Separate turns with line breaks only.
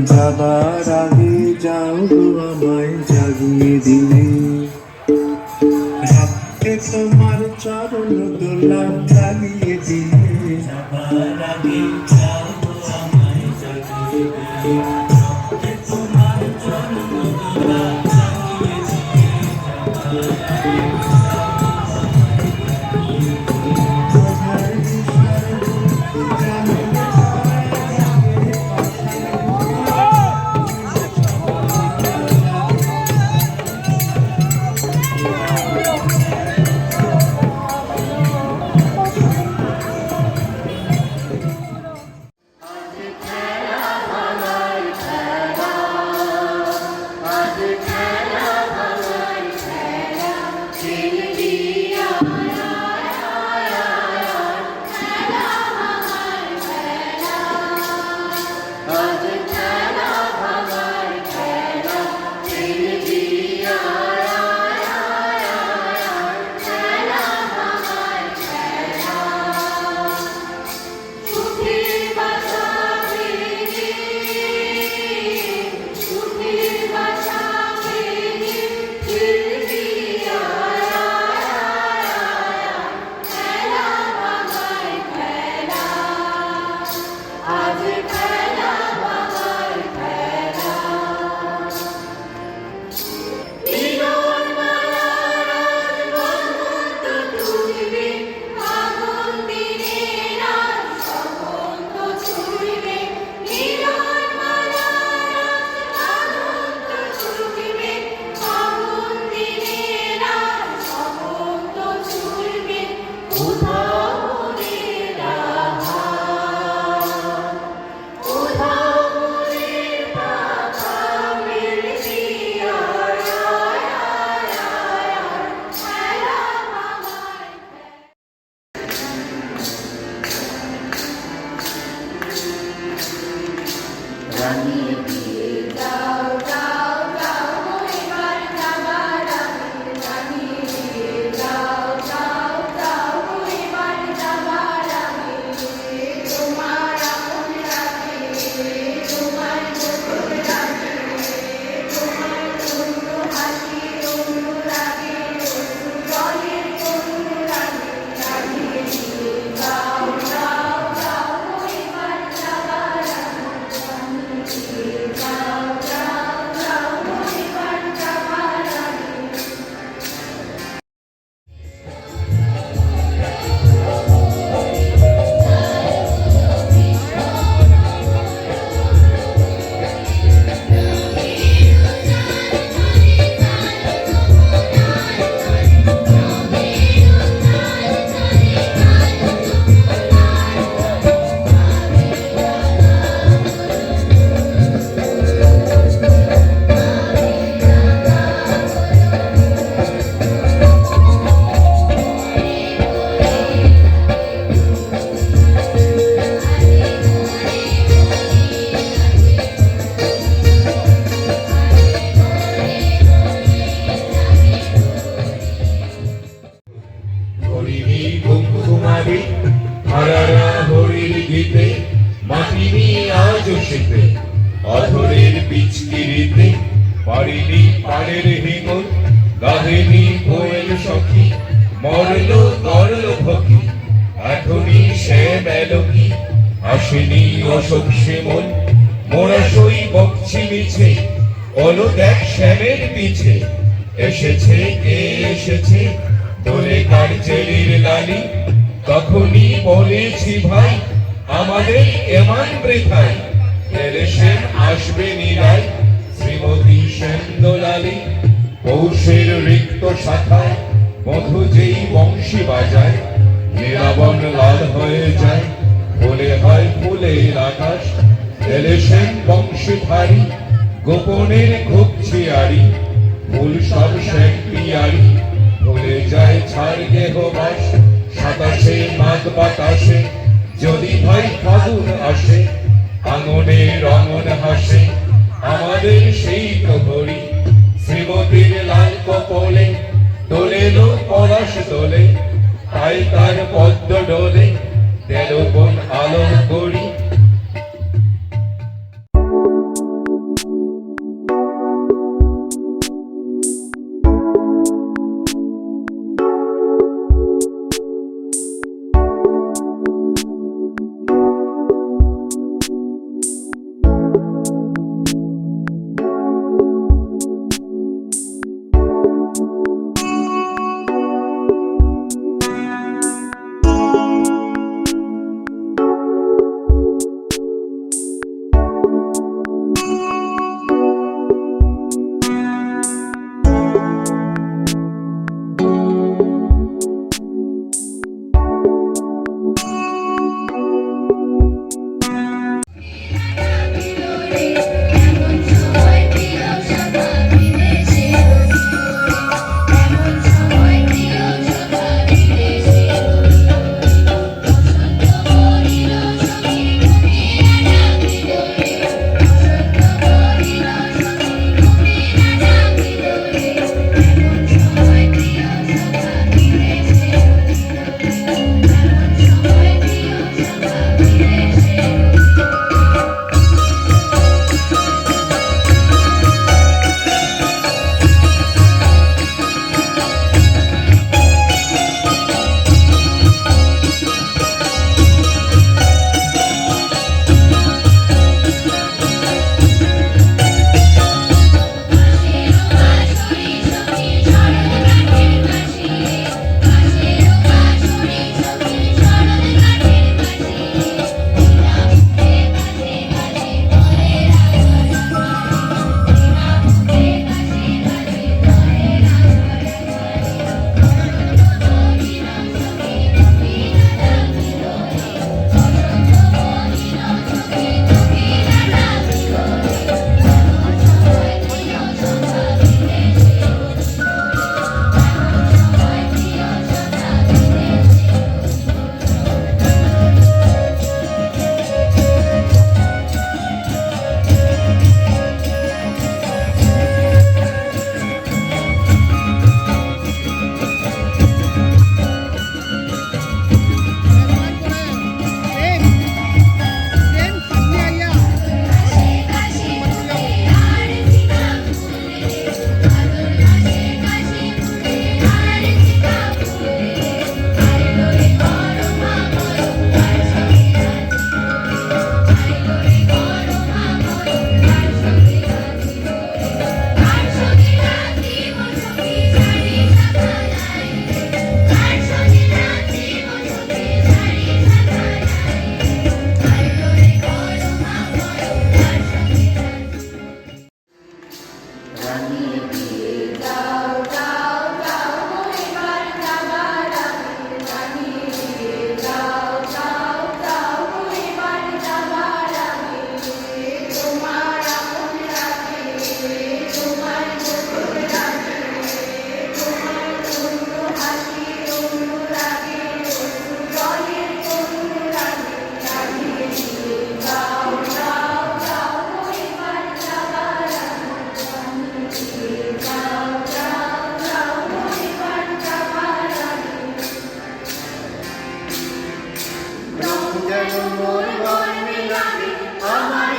যাবার আগে যাও গো আমায় জাগিয়ে দিলে। রাতে তোমার চরণ দিলে
Amén. মাটিনি আজ শীতে অধরের পিচকিরিতে পারিনি পাড়ের হিমল গাহেনি কোয়েল সখী, মরল করল ভকি এখনই সে মেলকি আসেনি অশোক শিমল মোরা বকছি মিছে বলো দেখ শ্যামের পিছে। এসেছে, কে এসেছে? তোরে কার্যের লালি? তখনই বলেছি ভাই আমাদের এমান বৃথাই এলে সেন আসবে নিরাই শ্রীমতী সেন্দলালি। পৌষের রিক্ত শাখায়, মধু যেই বংশী বাজায় নিরাবন লাল হয়ে যায়, ফুলে হয় ফুলের আকাশ। এলে সেন বংশীধারী, গোপনের ঘুপছি আড়ি ফুল সব শেখ পিয়ারি। ভুলে যায় ছাড় দেহ বাস, সাতাশে মাঘ বাতাসে যদি ভাই ফাগুন আসে আঙনে রঙন হাসে, আমাদের সেই প্রহরী শ্রীমতীর লাল কপলে তোলে লো পলাশ তোলে তাই তার পদ্ম ডোলে, তেরো কোন আলো করি।
রূপ যেন মন আমার